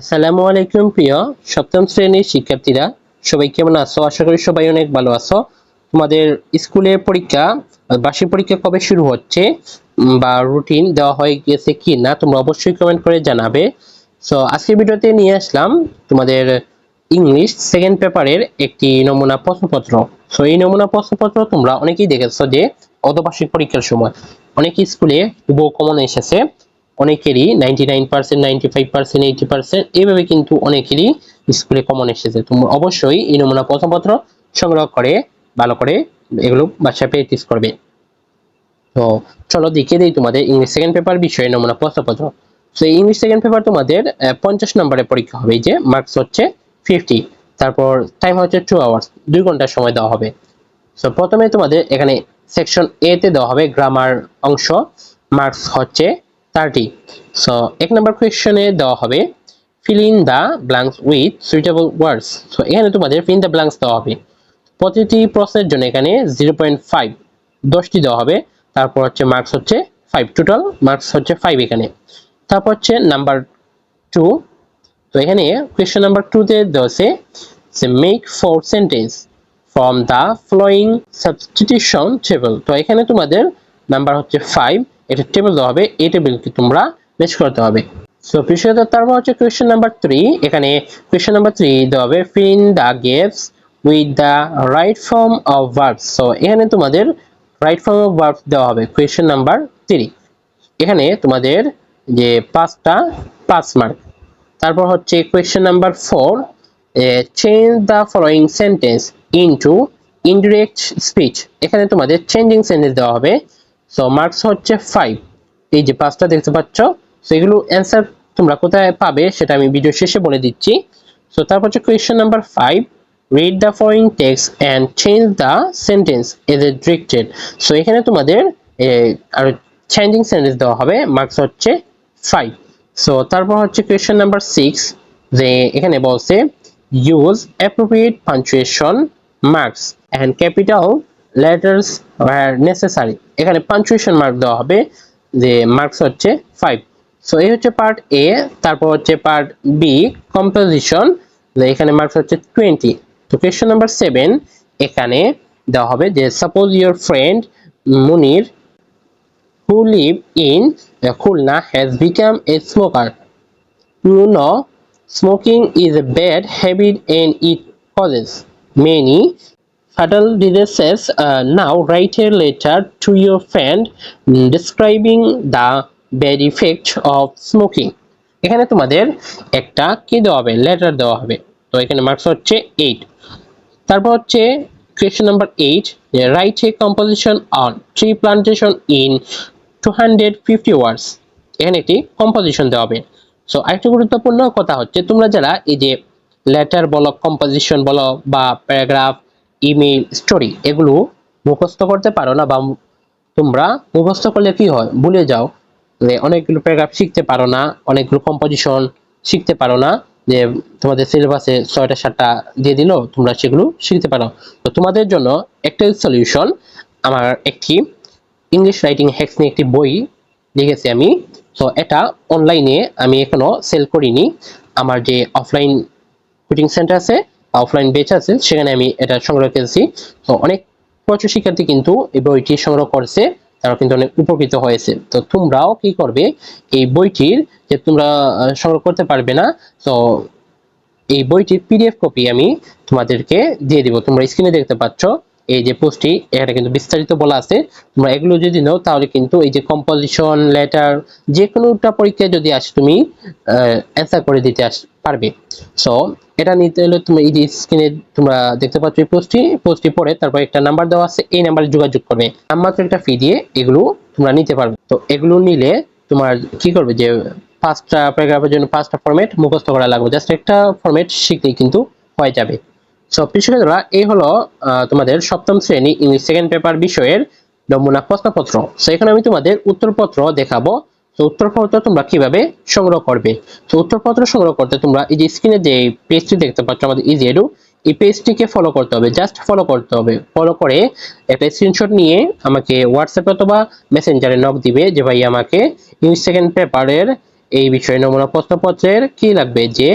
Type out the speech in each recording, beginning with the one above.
আসসালামু আলাইকুম, প্রিয় সপ্তম শ্রেণির শিক্ষার্থীরা। সবাই কেমন আছো? আশা করি সবাই অনেক ভালো আছো। তোমাদের স্কুলের পরীক্ষা, বার্ষিক পরীক্ষা কবে শুরু হচ্ছে বা রুটিন দেওয়া হয়ে গেছে কি না তোমরা অবশ্যই কমেন্ট করে জানাবে। সো আজকের ভিডিওতে নিয়ে আসলাম তোমাদের ইংলিশ সেকেন্ড পেপারের একটি নমুনা প্রশ্নপত্র। সো এই নমুনা প্রশ্নপত্র তোমরা অনেকেই দেখেছ যে অর্ধবার্ষিক পরীক্ষার সময় অনেক স্কুলে হুবহু কমন এসেছে। অনেকেরই ninety nine percent ninety five percent eighty percent এইভাবে কিন্তু অনেকেরই স্কুলে কমন এসেছে। তোমরা অবশ্যই এই নমুনা প্রশ্নপত্র সংগ্রহ করে, ভালো করে এগুলো বাসায় প্র্যাকটিস করবে। তো চলো দেখিয়ে দিই তোমাদের ইংলিশ সেকেন্ড পেপার বিষয়ে নমুনা প্রশ্নপত্র। তো ইংলিশ সেকেন্ড পেপার তোমাদের পঞ্চাশ নম্বরের পরীক্ষা হবে যে মার্কস হচ্ছে ফিফটি তারপর টাইম হচ্ছে টু আওয়ার্স দুই ঘণ্টার সময় দেওয়া হবে। সো প্রথমে তোমাদের এখানে সেকশন এ তে দেওয়া হবে গ্রামার অংশ মার্কস হচ্ছে থার্টি সো এক নম্বর কোয়েশ্চনে দেওয়া হবে fill in the blanks with suitable words so এখানে তোমাদের ফিল ইন দ্য ব্ল্যাঙ্কস দেওয়া হবে। প্রতিটি প্রশ্নের জন্য এখানে জিরো পয়েন্ট ফাইভ দশটি দেওয়া হবে। তারপর হচ্ছে মার্কস হচ্ছে ফাইভ টোটাল মার্কস হচ্ছে ফাইভ এখানে। তারপর হচ্ছে নাম্বার টু তো এখানে কোয়েশ্চন নাম্বার টুতে দেওয়া আছে যে make four sentence from the following substitution table তো এখানে তোমাদের নাম্বার হচ্ছে ফাইভ এটা টেবিল দেওয়া হবে, এই টেবিলকে তোমরা ম্যাচ করতে হবে। সো বিষয়টা তারপর হচ্ছে কোয়েশ্চেন নাম্বার থ্রি এখানে কোয়েশ্চেন নাম্বার থ্রি দেওয়া হবে fill the gaps with the right form of verbs so এখানে তোমাদের রাইট ফর্ম অফ ভার্বস দেওয়া হবে কোয়েশ্চেন নাম্বার থ্রি এখানে তোমাদের যে পাঁচটা পাঁচ মার্ক তারপর হচ্ছে question number four change the following sentence into indirect speech এখানে তোমাদের চেঞ্জিং সেন্টেন্স দেওয়া হবে সো মার্কস হচ্ছে ফাইভ এই যে পাঁচটা দেখতে পাচ্ছ সো এগুলো অ্যান্সার তোমরা কোথায় পাবে সেটা আমি ভিডিও শেষে বলে দিচ্ছি। সো তারপর হচ্ছে question number five read the following text and change the sentence as a directed so এখানে তোমাদের আর চেঞ্জিং সেন্টেন্স দেওয়া হবে মার্কস হচ্ছে ফাইভ সো তারপর হচ্ছে কোয়েশ্চেন নাম্বার সিক্স যে এখানে বলছে use appropriate punctuation marks and capital letters where necessary এখানে পাঞ্চুয়েশন মার্ক দেওয়া হবে যে মার্কস হচ্ছে ফাইভ সো এই হচ্ছে পার্ট এ তারপর হচ্ছে পার্ট বি কম্পোজিশন যে এখানে মার্কস হচ্ছে টোয়েন্টি তো কোয়েশ্চন নাম্বার সেভেন এখানে দেওয়া হবে যে suppose your friend Munir who live in Khulna Khulna has become a smoker. You know, smoking is a bad habit and it causes many fatal diseases. Uh, now write a letter to your friend mm, describing the bad effect of smoking. এখানে তোমাদের একটা কি দেওয়া হবে letter দেওয়া হবে তো এখানে মার্কস হচ্ছে এইট তারপর হচ্ছে question number eight write a composition on tree plantation in two hundred fifty words এখানে একটি কম্পোজিশন দেওয়া হবে সো আরেকটি গুরুত্বপূর্ণ কথা হচ্ছে তোমরা যারা এই যে লেটার বলো কম্পোজিশন বলো বা প্যারাগ্রাফ ইমেল স্টোরি এগুলো মুখস্থ করতে পারো না বা তোমরা মুখস্থ করলে কি হয়? ভুলে যাও যে অনেকগুলো প্যারাগ্রাফ শিখতে পারো না, অনেকগুলো কম্পোজিশন শিখতে পারো না, যে তোমাদের সিলেবাসে ছয়টা, সাতটা দিয়ে দিল, তোমরা সেগুলো শিখতে পারো। তো তোমাদের জন্য একটাই সলিউশন আমার একটি ইংলিশ রাইটিং হ্যাক্স নিয়ে একটি বই লিখেছি আমি। তো এটা অনলাইনে আমি এখনও সেল করিনি। আমার যে অফলাইন কোচিং সেন্টার আছে অফলাইন বেচ আছে, সেখানে আমি এটা সংগ্রহ করেছি। তো অনেক প্রচুর শিক্ষার্থী কিন্তু এই বইটি সংগ্রহ করেছে তারা কিন্তু অনেক উপকৃত হয়েছে। তো তোমরাও কি করবে, এই বইটির যে তোমরা সংগ্রহ করতে পারবে না, তো এই বইটির পিডিএফ কপি আমি তোমাদেরকে দিয়ে দিব। তোমরা স্ক্রিনে দেখতে পাচ্ছ এই যে পোস্টটি, এখানে কিন্তু বিস্তারিত বলা আছে। তোমরা এগুলো যদি নাও, তাহলে কিন্তু এই যে কম্পোজিশন লেটার যে কোনোটা পরীক্ষায় যদি আসে তুমি অ্যান্সার করে দিতে আস, পারবে। সো এটা নিতে হলে তুমি এই যে স্ক্রিনে তোমরা দেখতে পাচ্ছ এই পোস্টটি। পোস্টটি পড়ে তারপর একটা নাম্বার দেওয়া আছে, এই নাম্বারে যোগাযোগ করবে। নাম্বার একটা ফি দিয়ে এগুলো তোমরা নিতে পারবে। তো এগুলো নিলে তোমার কি করবে যে, পাঁচটা প্যারাগ্রাফের জন্য পাঁচটা ফরম্যাট মুখস্থ করা লাগবে। জাস্ট একটা ফরম্যাট শিখলেই কিন্তু হয়ে যাবে। সো শিক্ষার্থীরা এই হলো তোমাদের সপ্তম শ্রেণি ইংলিশ সেকেন্ড পেপার বিষয়ের নমুনা প্রশ্নপত্র। সো এখানে আমি তোমাদের উত্তরপত্র দেখাবো। তো উত্তরপত্র তোমরা কীভাবে সংগ্রহ করবে? তো উত্তরপত্র সংগ্রহ করতে তোমরা এই যে স্ক্রিনে যে পেজটি দেখতে পাচ্ছ, আমাদের ইজি এডু এই পেজটিকে ফলো করতে হবে। জাস্ট ফলো করতে হবে। ফলো করে একটা স্ক্রিনশট নিয়ে আমাকে হোয়াটসঅ্যাপ অথবা মেসেঞ্জারে নক দিবে যে, ভাই, আমাকে ইংলিশ সেকেন্ড পেপারের এই বিষয়ে নমুনা প্রশ্নপত্রের কি লাগবে? যে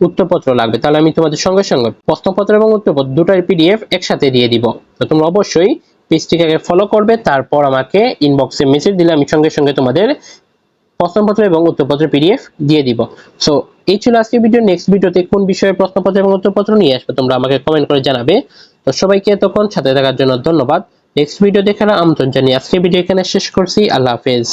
উত্তরপত্র লাগবে। তাহলে আমি তোমাদের সঙ্গে সঙ্গে প্রশ্নপত্র এবং উত্তরপত্র দুটার পিডিএফ একসাথে দিয়ে দিব। তো তোমরা অবশ্যই পেজটিকে ফলো করবে, তারপর আমাকে ইনবক্সে মেসেজ দিলে আমি সঙ্গে সঙ্গে তোমাদের প্রশ্নপত্র এবং উত্তরপত্র পিডিএফ দিয়ে দিব। সো এই ছিল আজকের ভিডিও নেক্সট ভিডিওতে কোন বিষয়ে প্রশ্নপত্র এবং উত্তরপত্র নিয়ে আসবে তোমরা আমাকে কমেন্ট করে জানাবে। তো সবাইকে এতক্ষণ সাথে থাকার জন্য ধন্যবাদ। নেক্সট ভিডিও দেখার আমন্ত্রণ জানিয়ে আজকের ভিডিও এখানে শেষ করছি। আল্লাহ হাফেজ।